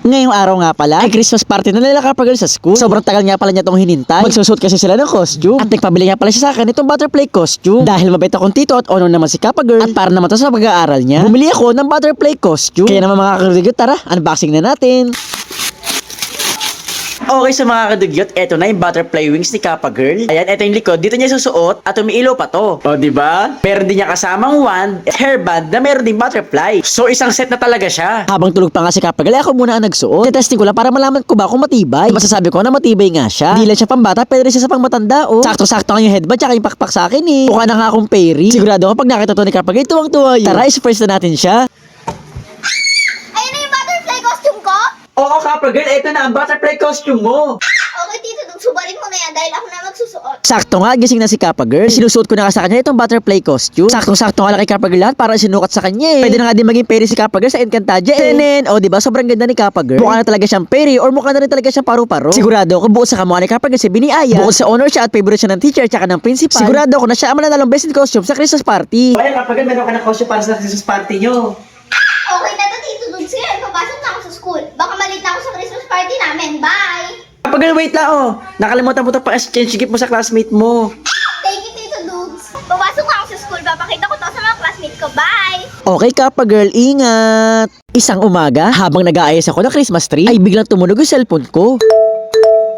Ngayong araw nga pala, ay Christmas party na nila kapag sa school. Sobrang tagal nga pala niya tong hinintay. Magsusot kasi sila ng costume. At nagpabili nga pala siya sa akin itong butterfly costume. Dahil mabait akong tito at honor naman si Kappa Girl. At para naman to sa pag-aaral niya, bumili ako ng butterfly costume. Kaya naman mga kadugyot, tara, unboxing na natin. Okay, sa mga kadugyot, eto na yung butterfly wings ni Kappa Girl. Ayan, eto yung likod. Dito niya susuot at umiilaw pa to. O, di ba? Meron din niya kasamang wand, hairband na meron din butterfly. So, isang set na talaga siya. Habang tulog pa nga si Kappa Girl, ako muna ang nagsuot. Testing ko lang para malaman ko ba kung matibay. Masasabi ko na matibay nga siya. Di lang siya pambata, rin siya sa pangmatanda. Oh. Sakto-sakto nga yung headband tsaka yung pakpak sa akin eh. Mukha na nga akong pairing. Sigurado ako pag nakita to ni Kappa Girl, tuwang-tuwa yun. Tara, is-first na natin siya. Ayun na yung butterfly costume ko? Oo, Kappa Girl, eto na ang butterfly costume mo. Okay, Tito subarin mo na yan dahil ako na magsusuot. Sakto nga, gising na si Kappa Girl. Sinusuot ko na nga sa kanya itong butterfly costume. Saktong-sakto nga lang kay Kappa Girl lahat para sinukat sa kanya eh. Pwede na nga din maging peri si Kappa Girl sa Encantadia eh. Tenen, o oh, diba, sobrang ganda ni Kappa Girl. Mukha na talaga siyang peri or mukha na rin talaga siyang paru-paro. Sigurado ako buo sa kamukha ni Kappa Girl si Biniaya. Bukod sa honor siya at favorite siya ng teacher at saka ng principal. Sigurado ako na siya ang mananalong best in costume sa Christmas party. Kaya Kappa Girl, meron ka ng costume para sa Christmas party nyo. Okay na to, Tito Dug. Sige, papasok na ako sa school. Baka malit na ako sa Christmas party namin. Girl, wait lang oh. Nakalimutan mo to pa exchange gift mo sa classmate mo. Thank you, Tito Dug. Papasok na ako sa school. Papakita ko to sa mga classmates ko. Bye! Okay Kappa Girl, ingat! Isang umaga, habang nag-aayos ako ng Christmas tree, ay biglang tumunog yung cellphone ko.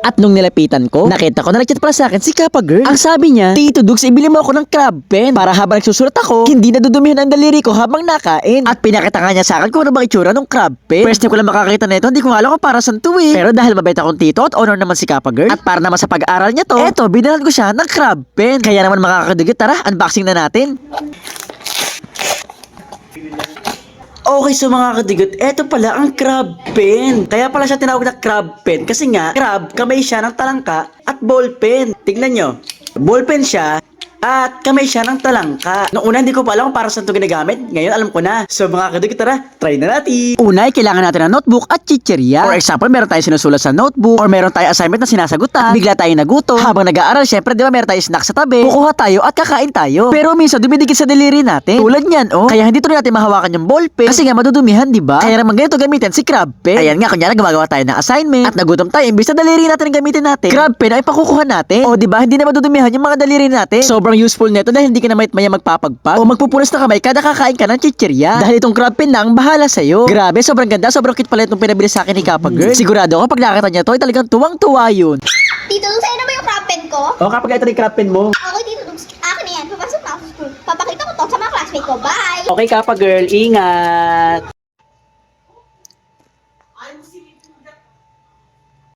At nung nilapitan ko, nakita ko na nagchat pala sa akin si Kappa Girl. Ang sabi niya, Tito Dugs, ibili mo ako ng crab pen para habang nagsusulat ako, hindi nadudumihan ang daliri ko habang nakain. At pinakita nga niya sa akin kung ano bang itsura ng crab pen. First time ko lang makakita nito, hindi ko alam kung para saan to eh. Pero dahil mabait akong tito at honor naman si Kappa Girl, at para naman sa pag-aaral niya to, eto, binalan ko siya ng crab pen. Kaya naman makakadugit, tara, unboxing na natin. Okay, so mga kadigot, eto pala ang crab pen. Kaya pala siya tinawag na crab pen kasi nga, crab, kamay siya ng talangka at ball pen. Tignan nyo, ball pen siya at kamay siya ng talangka. Noong una, hindi ko pa alam kung para saan ito ginagamit. Ngayon, alam ko na. So mga kadigot, tara, try na natin. Una, kailangan natin ng notebook at chicherya. For example, meron tayo sinusulat sa notebook or meron tayo assignment na sinasagutan. Bigla tayo nagutom. Habang nag-aaral, syempre, di ba meron tayo snack sa tabi. Kukuha tayo at kakain tayo. Pero minsan, dumidikit sa daliri natin. Tulad niyan, oh. Kaya hindi tuloy natin mahawakan yung ballpen. Kasi nga, madudumihan, di ba? Kaya naman ganito gamitin si crab pen. Ayan nga, kunyari gumagawa tayo ng assignment at nagutom tayo. Imbis na daliri natin ang gamitin natin, crab pen ay pakukuha natin. O, di ba? Hindi na madudumihan yung mga daliri natin. Sobrang useful nito dahil hindi ka na maya magpapagpag o magpupunas na kamay kada kakain ka ng chichirya. Dahil itong crab pen na ang bahala sa'yo. Grabe, sobrang ganda. Sobrang cute pala itong pinabili sa akin ni Kappa Girl. Sigurado ako pag nakita niya to, ay talagang tuwang-tuwa yun. Tito sa'yo na ba yung crab pen ko? O, kapag ito yung crab pen mo. Tito Dug. Akin na yan. Papasok na ako sa school. Papakita ko to sa mga classmates ko. Bye! Okay, Kappa Girl, ingat.